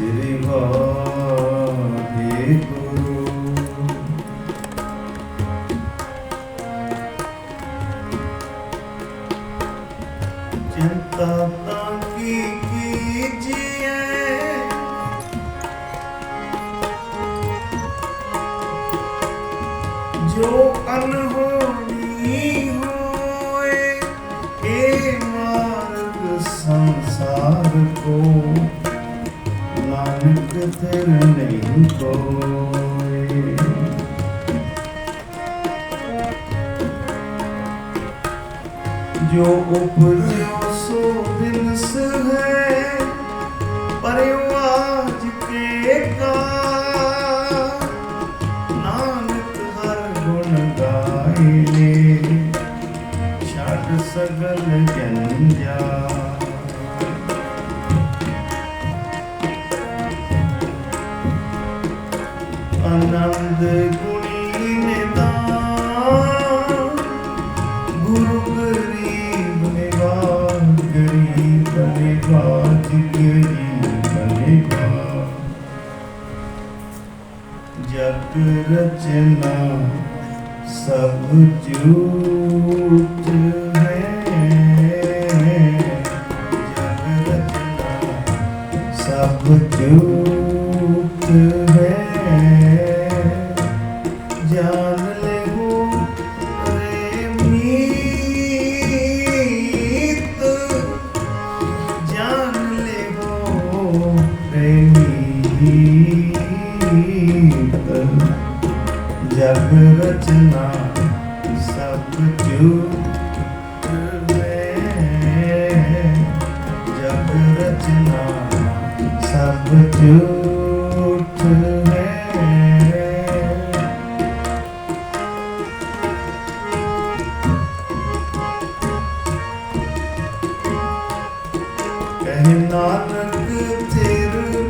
ਸ੍ਰੀ ਵਾਹਿਗੁਰੂ ਚਿੰਤਾ ਤਾਂ ਕੀ ਕੀਜੀਏ ਜੋ ਅਨਹੋਣੀ ਹੋਏ ਇਹ ਮਾਰਗ ਸੰਸਾਰ ਕੋ ਨਾਨਕ ਤੇਰ ਨਹੀਂ ਕੋਏ ਜੋ ਉਪਜਿਓ ਸੋ ਬਿਨਸ ਹੈ ਪਰਿਵਾਜ ਕੇ ਕਾ ਨਾਨਕ ਹਰ ਗੁਣ ਗਾਇਲੇ ਛੱਡ ਸਗਲ ਜੰਜਾ ਆਨੰਦ ਗੁਣੀ ਨਿਦਾਨ ਗੁਰੂ ਗਰੀਬ ਨਿਵਾਜ ਗਰੀਬ ਨਿਵਾਜ ਗਰੀਬ ਨਿਵਾਜ ਜਗ ਰਚਨਾ ਸਭ ਝੂਠ ਰਚਨਾ ਸਭ ਝੂਠ ਹੈ ਜਗ ਰਚਨਾ ਸਭ ਝੂਠ ਹੈ ਕਹਿ ਨਾਨਕ ਤੇਰ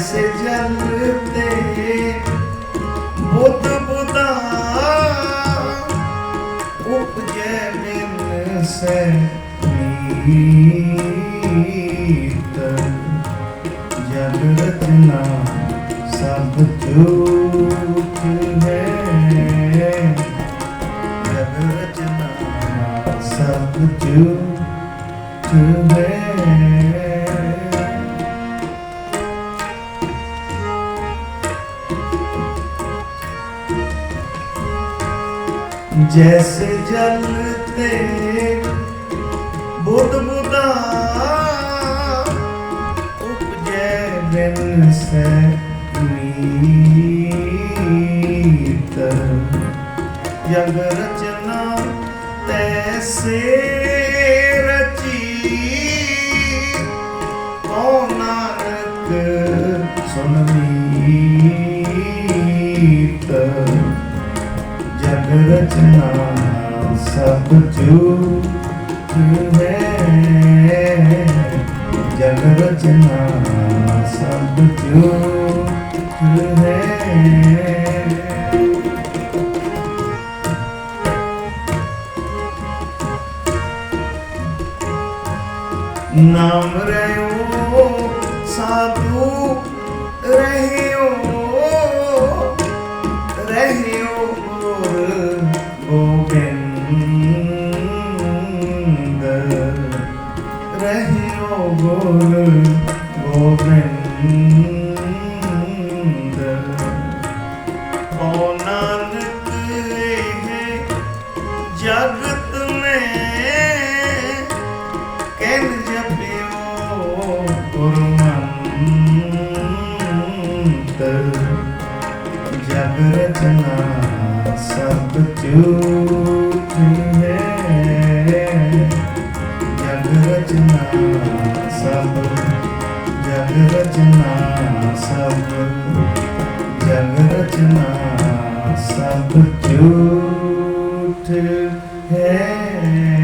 ਐਸੇ ਜਨ ਤੇ ਬੁੱਧ ਬੁਦਾ ਉਪਜੈ ਬਿਨ ਸੈ ਨੀਤ। ਜਨ ਰਚਨਾ ਸਭ ਝੂਠ ਹੈ। ਜਨ ਰਚਨਾ ਸਭ ਝੂਠ ਹੈ। जैसे जलते बुध बुदा उपजे बिन से मीत जग रचना तैसे रची ओ नानक सुन ਰਚਨਾ ਸਭ ਤੂੰ ਤੂੰ ਹੈ ਜਗ ਰਚਨਾ ਸਭ ਤੂੰ ਤੂੰ ਹੈ ਨਾਮ ਰਹਿਓ ਸਾਧੂ ਰਹੇ ਰਹਿਓ ਗੁਰ ਗੋਬਿੰਦ। ਓ ਨਾਨਕ ਇਹ ਜਗਤ ਮੈਂ ਕਹਿਨ ਜਪਿਓ ਗੁਰਮੰਤ। ਜਗ ਰਚਨਾ ਸਭ ਝੂਠ ਹੈ ਰਚਨਾ ਸਭ ਜਗ ਰਚਨਾ ਸਭ ਜਗ ਰਚਨਾ ਸਭ ਝੂਠ ਹੈ।